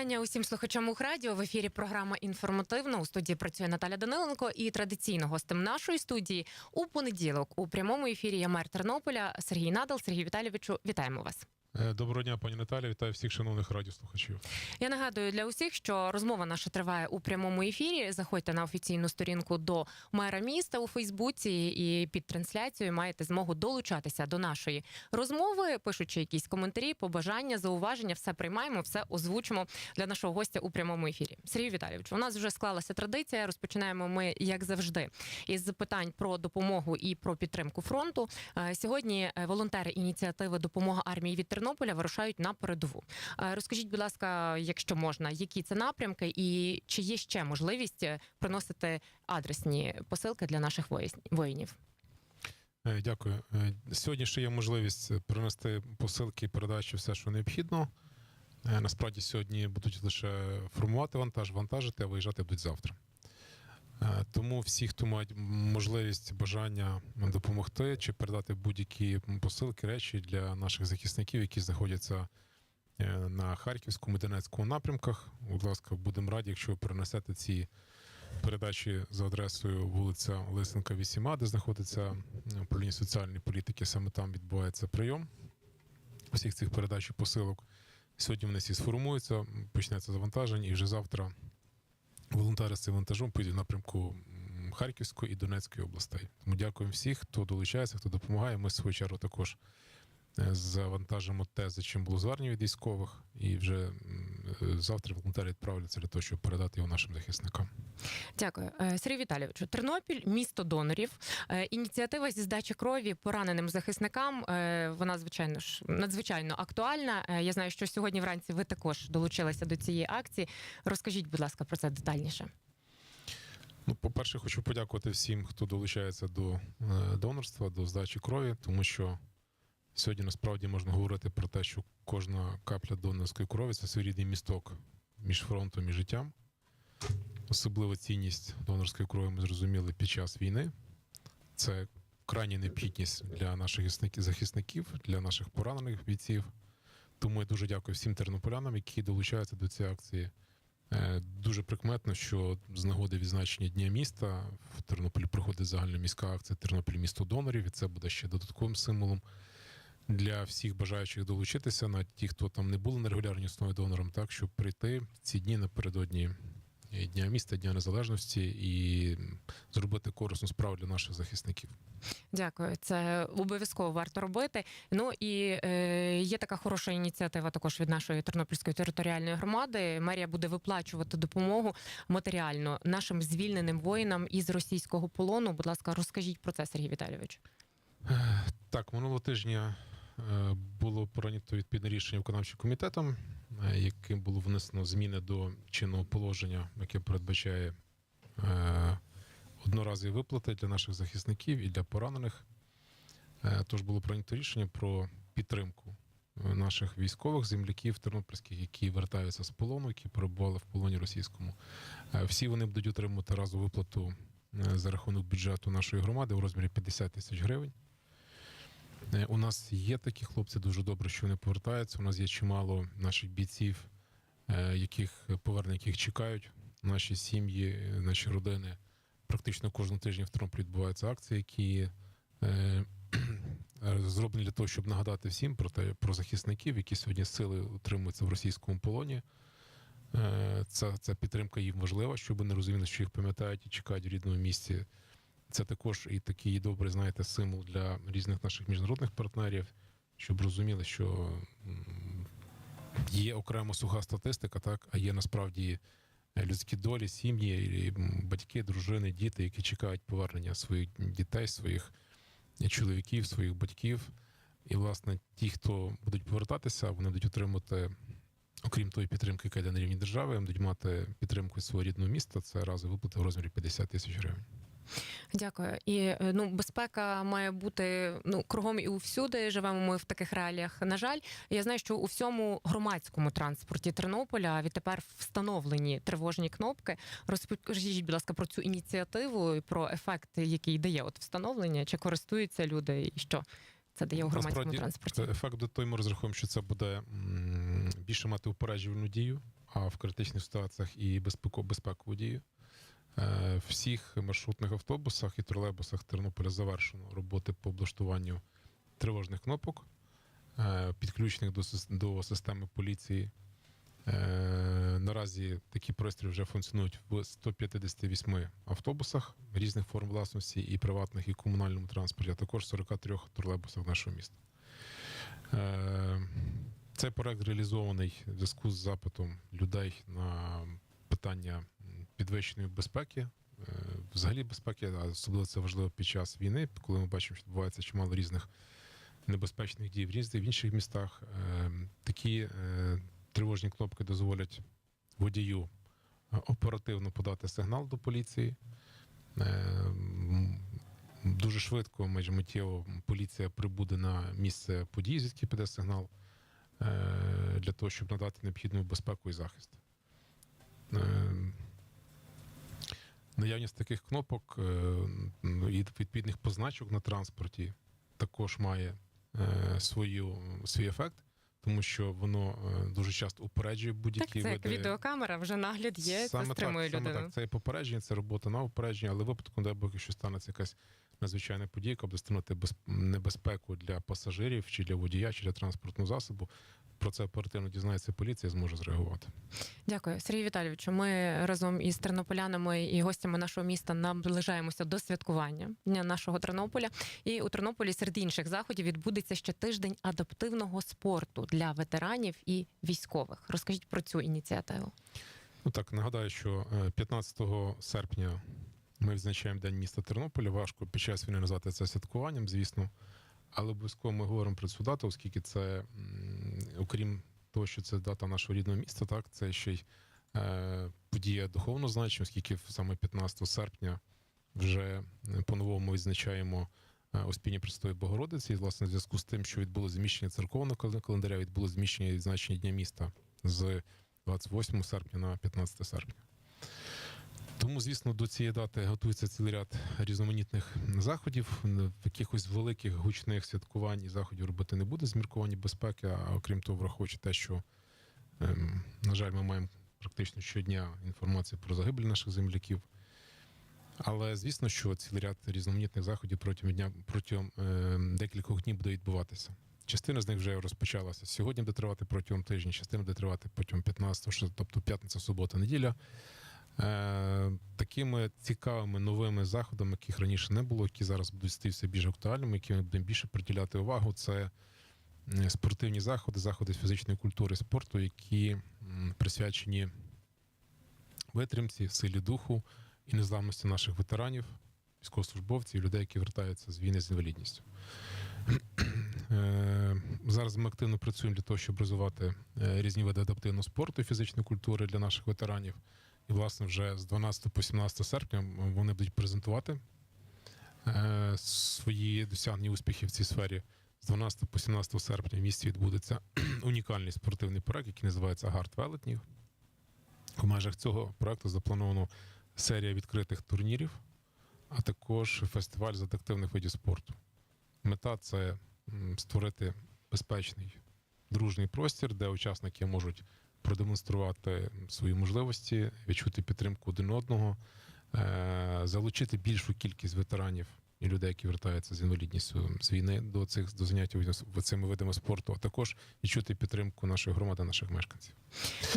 вітання усім слухачам у радіо. В ефірі програма інформативна. У студії працює Наталя Даниленко і традиційно гостем нашої студії у понеділок у прямому ефірі я мер Тернополя Сергій Надал. Сергій Віталійовичу, вітаємо вас. Е, Доброго дня, пані Наталя. Вітаю всіх шановних радіослухачів. Я нагадую для усіх, що розмова наша триває у прямому ефірі. Заходьте на офіційну сторінку до мера міста у Фейсбуці і під трансляцією маєте змогу долучатися до нашої розмови, пишучи якісь коментарі, побажання, зауваження, все приймаємо, все озвучимо для нашого гостя у прямому ефірі. Сергій Віталійович, у нас вже склалася традиція. Розпочинаємо ми, як завжди, із запитань про допомогу і про підтримку фронту. Е, Сьогодні е, волонтери ініціативи Допомога армії від Тернополя вирушають на передову. Е, Розкажіть, будь ласка, якщо можна, які це напрямки, і чи є ще можливість е, приносити адресні посилки для наших воїнів? Е, Дякую. Сьогодні ще є можливість принести посилки, передачі, все, що необхідно. Насправді сьогодні будуть лише формувати вантаж, вантажити, а виїжджати будуть завтра. Е, Тому всі, хто мають можливість, бажання допомогти чи передати будь-які посилки, речі для наших захисників, які знаходяться е, на Харківському Донецькому напрямках. Будь ласка, будемо раді, якщо ви перенесете ці передачі за адресою вулиця Лисенка, 8А, де знаходиться м, управління соціальної політики. Саме там відбувається прийом всіх цих передач і посилок. Сьогодні вони всі сформуються, почнеться завантаження, і вже завтра волонтери з цим вантажом поїдуть в напрямку Харківської і Донецької областей. Тому дякуємо всіх, хто долучається, хто допомагає. Ми в свою чергу також завантажимо те, за чим було звернення від військових, і вже е, завтра волонтери відправляться для того, щоб передати його нашим захисникам. Дякую, Е, Сергій Віталійовичу. Тернопіль місто донорів. Е, Ініціатива зі здачі крові пораненим захисникам. е, Вона звичайно ж надзвичайно актуальна. Е, Я знаю, що сьогодні вранці ви також долучилися до цієї акції. Розкажіть, будь ласка, про це детальніше. Ну, по-перше, хочу подякувати всім, хто долучається до е, донорства, до здачі крові, тому що сьогодні насправді можна говорити про те, що кожна капля донорської крові це своєрідний місток між фронтом і життям. Особливо цінність донорської крові ми зрозуміли під час війни. Це крайня необхідність для наших захисників, для наших поранених бійців. Тому я дуже дякую всім тернополянам, які долучаються до цієї акції. Е, Дуже прикметно, що з нагоди відзначення Дня міста в Тернополі проходить загальна міська акція Тернопіль місто донорів, і це буде ще додатковим символом для всіх бажаючих долучитися, на ті, хто там не були на регулярній основі донором, так щоб прийти ці дні напередодні е, Дня міста, Дня Незалежності і зробити корисну справу для наших захисників. Дякую, це обов'язково варто робити. Ну і е, є така хороша ініціатива також від нашої тернопільської територіальної громади. Мерія буде виплачувати допомогу матеріально нашим звільненим воїнам із російського полону. Будь ласка, розкажіть про це, Сергій Віталійович. Так, минулого тижня е, було прийнято відповідне рішення виконавчим комітетом, е, яким було внесено зміни до чинного положення, яке передбачає е, одноразові виплати для наших захисників і для поранених. Е, Тож було прийнято рішення про підтримку е, наших військових земляків тернопільських, які вертаються з полону, які перебували в полоні російському. Е, Всі вони будуть отримувати разову виплату е, за рахунок бюджету нашої громади у розмірі 50 тисяч гривень. Е, У нас є такі хлопці, дуже добре, що вони повертаються. У нас є чимало наших бійців, е, яких повернення яких чекають. Наші сім'ї, наші родини. Практично кожного тижня в Тернополі відбуваються акції, які е, зроблені для того, щоб нагадати всім про те, про захисників, які сьогодні сили утримуються в російському полоні. Ця, ця підтримка їм важлива, щоб вони розуміли, що їх пам'ятають і чекають в рідному місці. Це також і такий добрий, знаєте, символ для різних наших міжнародних партнерів, щоб розуміли, що є окремо суха статистика, так, а є насправді людські долі, сім'ї, батьки, дружини, діти, які чекають повернення своїх дітей, своїх чоловіків, своїх батьків. І, власне, ті, хто будуть повертатися, вони будуть отримати. Окрім тої підтримки, яка йде на рівні держави, будуть мати підтримку свого рідного міста. Це разові виплати в розмірі 50 тисяч гривень. Дякую. І е, ну, безпека має бути ну кругом і усюди. Живемо ми в таких реаліях. На жаль, я знаю, що у всьому громадському транспорті Тернополя відтепер встановлені тривожні кнопки. Розкажіть, будь ласка, про цю ініціативу і про ефект, який дає от встановлення, чи користуються люди, і що це дає у громадському Насправді, транспорті. Ефект до той ми розраховуємо, що це буде більше мати упереджувальну дію, а в критичних ситуаціях і безпеку, безпеку водіїв. Е, всіх маршрутних автобусах і тролейбусах Тернополя завершено роботи по облаштуванню тривожних кнопок, е, підключених до, системи поліції. Е, Наразі такі пристрої вже функціонують в 158 автобусах різних форм власності, і приватних, і комунальному транспорті, а також 43 тролейбусах нашого міста. Цей проект реалізований в зв'язку з запитом людей на питання підвищеної безпеки, е, взагалі безпеки, а особливо це важливо під час війни, коли ми бачимо, що відбувається чимало різних небезпечних дій в різних в інших містах. Е, Такі е, тривожні кнопки дозволять водію оперативно подати сигнал до поліції. Дуже швидко, майже миттєво, поліція прибуде на місце події, звідки піде сигнал, для того, щоб надати необхідну безпеку і захист. Наявність таких кнопок е, і відповідних позначок на транспорті також має е, свою, свій ефект, тому що воно е, дуже часто упереджує будь-які це як відеокамера, вже нагляд є, це стримує так, саме так. Це і попередження, це робота на упередження, але випадку, де боки якщо станеться якась надзвичайна подія, яка буде становити без... небезпеку для пасажирів, чи для водія, чи для транспортного засобу, про це оперативно дізнається поліція, зможе зреагувати. Дякую, Сергій Віталійовичу. Ми разом із тернополянами і гостями нашого міста наближаємося до святкування дня нашого Тернополя. І у Тернополі серед інших заходів відбудеться ще тиждень адаптивного спорту для ветеранів і військових. Розкажіть про цю ініціативу. Ну так нагадаю, що е, 15 серпня ми відзначаємо День міста Тернополя. Важко під час війни назвати це святкуванням, звісно. Але обов'язково ми говоримо про цю дату, оскільки це, окрім того, що це дата нашого рідного міста, так це ще й е, подія духовно значення, оскільки саме 15 серпня вже е, по-новому відзначаємо е, Успіння Престої Богородиці. І, власне, в зв'язку з тим, що відбулося зміщення церковного кал- календаря, відбулося зміщення відзначення Дня міста з 28 серпня на 15 серпня. Тому, звісно, до цієї дати готується цілий ряд різноманітних заходів. Якихось великих гучних святкувань і заходів робити не буде з міркування безпеки. А окрім того, враховуючи те, що, ем, на жаль, ми маємо практично щодня інформацію про загибель наших земляків. Але звісно, що цілий ряд різноманітних заходів протягом дня протягом ем, декількох днів буде відбуватися. Частина з них вже розпочалася сьогодні, буде тривати протягом тижня, частина буде тривати протягом 15, що- тобто п'ятниця, субота, неділя. Е, такими цікавими новими заходами, яких раніше не було, які зараз будуть стати все більш актуальними, які ми будемо більше приділяти увагу. Це спортивні заходи, заходи фізичної культури спорту, які присвячені витримці, силі духу і незламності наших ветеранів, військовослужбовців, людей, які вертаються з війни з інвалідністю. Е, Зараз ми активно працюємо для того, щоб розвивати е, різні види адаптивного спорту і фізичної культури для наших ветеранів. І, власне, вже з 12 по 17 серпня вони будуть презентувати е, свої досягнені успіхи в цій сфері. З 12 по 17 серпня в місті відбудеться унікальний спортивний проект, який називається Гард Велетнів. У межах цього проекту заплановано серія відкритих турнірів, а також фестиваль з адаптивних видів спорту. Мета це створити безпечний дружний простір, де учасники можуть продемонструвати свої можливості, відчути підтримку один одного, е, залучити більшу кількість ветеранів і людей, які вертаються з інвалідністю з війни до цих до заняття в- цими видами спорту, а також відчути підтримку нашої громади, наших мешканців.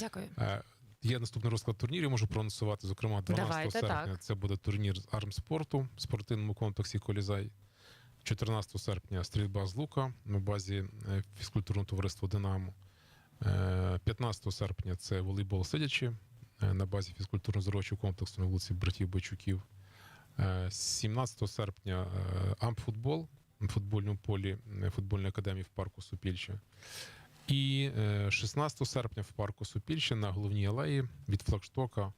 Дякую. Е, Є наступний розклад турнірів, можу проанонсувати. Зокрема, 12 Давайте, серпня так. це буде турнір з армспорту в спортивному комплексі Колізай. 14 серпня стрільба з лука на базі е, фізкультурного товариства Динамо. Е, 15 серпня це волейбол сидячи е, на базі фізкультурно-здоровчого комплексу на вулиці Братів Бойчуків. Е, 17 серпня е, амфутбол на футбольному полі е, футбольної академії в парку Супільче. І е, 16 серпня в парку Супільще на головній алеї від флагштока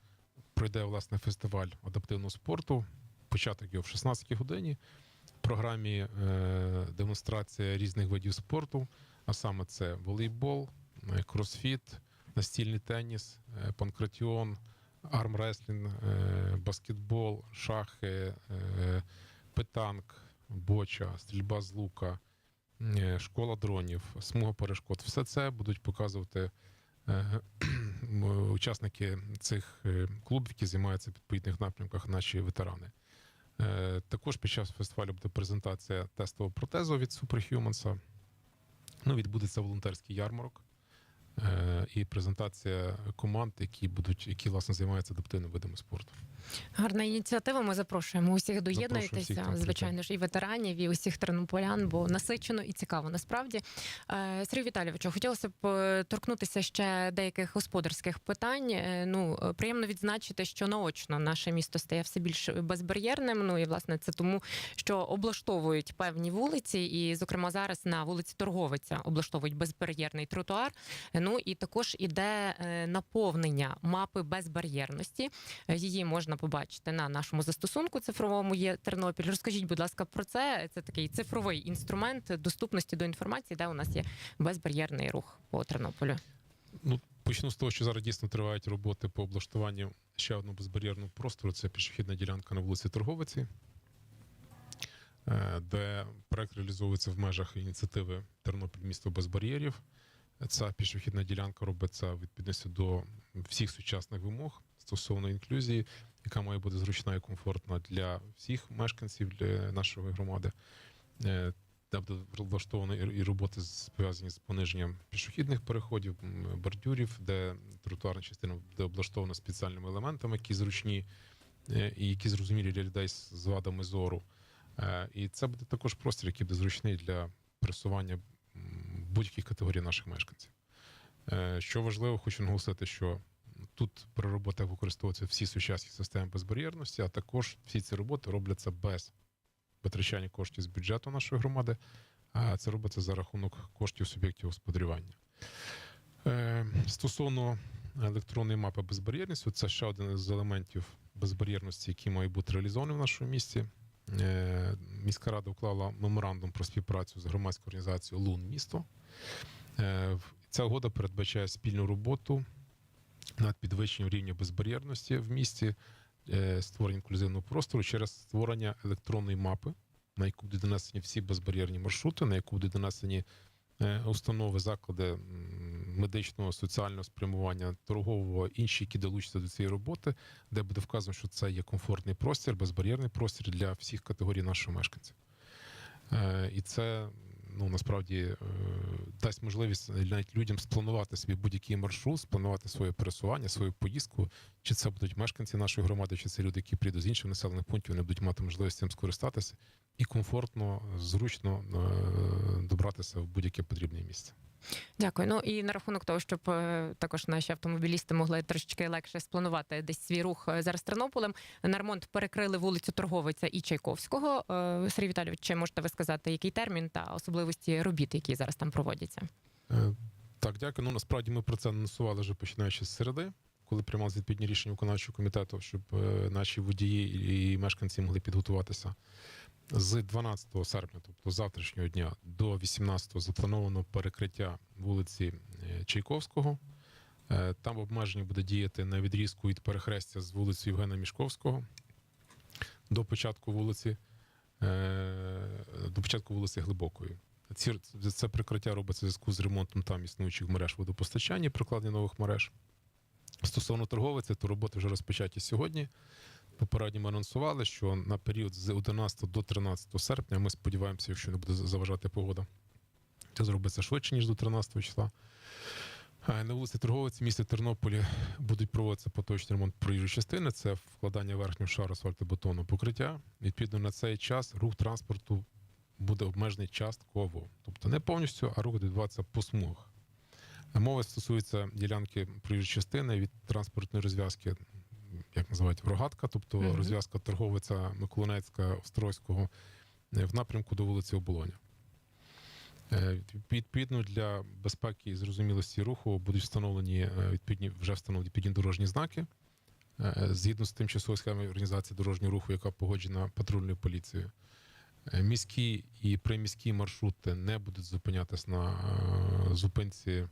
пройде власне фестиваль адаптивного спорту. Початок його в 16 годині. В програмі е, демонстрація різних видів спорту, а саме це волейбол, е, кросфіт, настільний теніс, е, панкратіон, армреслінг, е, баскетбол, шахи, е, питанк, боча, стрільба з лука, е, школа дронів, смуга перешкод. Все це будуть показувати е, учасники цих е, клубів, які займаються в відповідних напрямках, наші ветерани. Е, Також під час фестивалю буде презентація тестового протезу від Superhumans. Ну, відбудеться волонтерський ярмарок е, і презентація команд, які будуть, які власне займаються адаптивними видами спорту. Гарна ініціатива. Ми запрошуємо усіх доєднуйтеся, звичайно ж, і ветеранів, і усіх тернополян, бо насичено і цікаво насправді. Е, Сергій Віталійовичу, хотілося б е, торкнутися ще деяких господарських питань. Е, Ну е, приємно відзначити, що наочно наше місто стає все більш безбар'єрним. Ну і власне це тому, що облаштовують певні вулиці, і, зокрема, зараз на вулиці Торговиця облаштовують безбар'єрний тротуар. Ну і також іде е, наповнення мапи безбар'єрності. Е, Її можна побачити на нашому застосунку цифровому є Тернопіль. Розкажіть, будь ласка, про це. Це такий цифровий інструмент доступності до інформації, де у нас є безбар'єрний рух по Тернополю. Ну, почну з того, що зараз дійсно тривають роботи по облаштуванню ще одного безбар'єрного простору. Це пішохідна ділянка на вулиці Торговиці, е, де проект реалізовується в межах ініціативи Тернопіль місто без бар'єрів. Ця пішохідна ділянка робиться відповідності до всіх сучасних вимог стосовно інклюзії, яка має бути зручна і комфортна для всіх мешканців для нашої громади. Е, де буде влаштовано і роботи пов'язані з пониженням пішохідних переходів, бордюрів, де тротуарна частина буде облаштована спеціальними елементами, які зручні е, і які зрозумілі для людей з вадами зору. Е, І це буде також простір, який буде зручний для пересування будь-яких категорій наших мешканців. Е, Що важливо, хочу наголосити, що тут при роботах використовуються всі сучасні системи безбар'єрності, а також всі ці роботи робляться без витрачання коштів з бюджету нашої громади, а це робиться за рахунок коштів суб'єктів господарювання. Е, Стосовно електронної мапи безбар'єрності, це ще один з елементів безбар'єрності, який має бути реалізований в нашому місті. Е, Міська рада уклала меморандум про співпрацю з громадською організацією Лун місто. Е, Ця угода передбачає спільну роботу над підвищенням рівня безбар'єрності в місті, е, створення інклюзивного простору через створення електронної мапи, на яку будуть донесені всі безбар'єрні маршрути, на яку будуть донесені установи, заклади медичного, соціального спрямування, торгового, інші, які долучаться до цієї роботи, де буде вказано, що це є комфортний простір, безбар'єрний простір для всіх категорій наших мешканців. Е, І це ну насправді е, дасть можливість навіть людям спланувати собі будь-який маршрут, спланувати своє пересування, свою поїздку. Чи це будуть мешканці нашої громади, чи це люди, які прийдуть з інших населених пунктів, вони будуть мати можливість цим скористатися і комфортно, зручно е, добратися в будь-яке потрібне місце. Дякую. Ну і на рахунок того, щоб е, також наші автомобілісти могли трошечки легше спланувати десь свій рух е, зараз Тернополем. На ремонт перекрили вулицю Торговиця і Чайковського. Е, Сергій Віталійович, чи можете ви сказати, який термін та особливості робіт, які зараз там проводяться? Так, дякую. Ну насправді ми про це анонсували вже починаючи з середи, коли приймали відповідні рішення виконавчого комітету, щоб наші водії і мешканці могли підготуватися. З 12 серпня, тобто завтрашнього дня, до 18-го заплановано перекриття вулиці е, Чайковського. Е, Там обмеження буде діяти на відрізку від перехрестя з вулиці Євгена Мішковського до початку вулиці, е, до початку вулиці Глибокої. Це прикриття робиться в зв'язку з ремонтом там існуючих мереж водопостачання, прокладення нових мереж. Стосовно торговиці, то роботи вже розпочаті сьогодні. Попередньо анонсували, що на період з 11 до 13 серпня ми сподіваємося, якщо не буде заважати погода, це зробиться швидше, ніж до 13 числа. Е, На вулиці Торговиці, місті Тернополі будуть проводитися поточний ремонт проїжджої частини. Це вкладання верхнього шару асфальтобетонного покриття. Відповідно, на цей час рух транспорту буде обмежений частково, тобто не повністю, а рух буде відбуватися по смугах. Мова стосується ділянки проїжджої частини від транспортної розв'язки, як називають рогатка, тобто Мгм. розв'язка торговиця Миколинецька Острозького е, в напрямку до вулиці Оболоня. Е, Відповідно для безпеки і зрозумілості руху будуть встановлені е, відповідні вже встановлені відповідні дорожні знаки згідно з тимчасовою схемою організації дорожнього руху, яка погоджена патрульною поліцією. Міські і приміські маршрути не будуть зупинятись на зупинці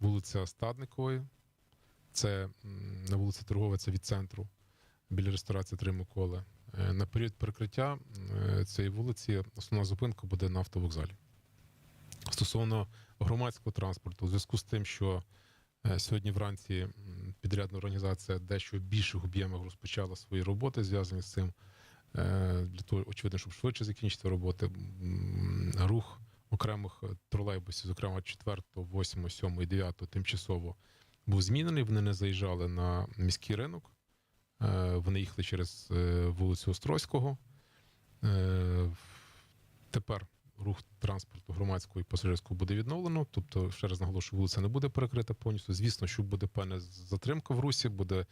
вулиця Стадникової. Це на вулиці Торговиця від центру біля ресторації Три Миколи. Е, На період перекриття е, цієї вулиці основна зупинка буде на автовокзалі. Стосовно громадського транспорту, у зв'язку з тим, що Е, Сьогодні вранці підрядна організація дещо в більших об'ємах розпочала свої роботи, зв'язані з цим. Для того, очевидно, щоб швидше закінчити роботи. Рух окремих тролейбусів, зокрема 4, 8, 7 і 9 тимчасово був змінений. Вони не заїжджали на міський ринок. Е, Вони їхали через е, вулицю Острозького. Е, Тепер рух транспорту громадського і пасажирського буде відновлено. Тобто, ще раз наголошую, вулиця не буде перекрита повністю. Звісно, що буде певна затримка в русі, буде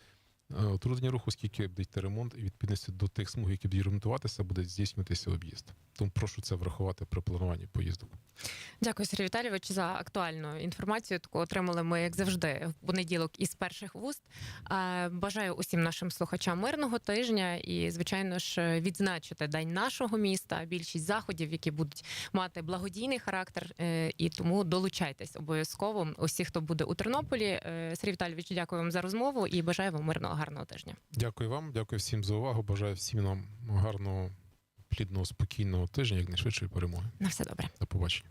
утруднення руху, оскільки буде йти ремонт, і відповідності до тих смуг, які будуть ремонтуватися, буде здійснюватися об'їзд. Тому прошу це врахувати при плануванні поїздок. Дякую, Сергій Віталійович, за актуальну інформацію. Таку отримали ми, як завжди, в понеділок із перших вуст. Е, Бажаю усім нашим слухачам мирного тижня і, звичайно ж, відзначити день нашого міста. Більшість заходів, які будуть мати благодійний характер, е, і тому долучайтесь обов'язково. Усі, хто буде у Тернополі. Е, Сергій Віталійович, дякую вам за розмову і бажаю вам мирного гарного тижня. Дякую вам, дякую всім за увагу. Бажаю всім нам гарного, плідного, спокійного тижня, як найшвидшої перемоги. На все добре. До побачення.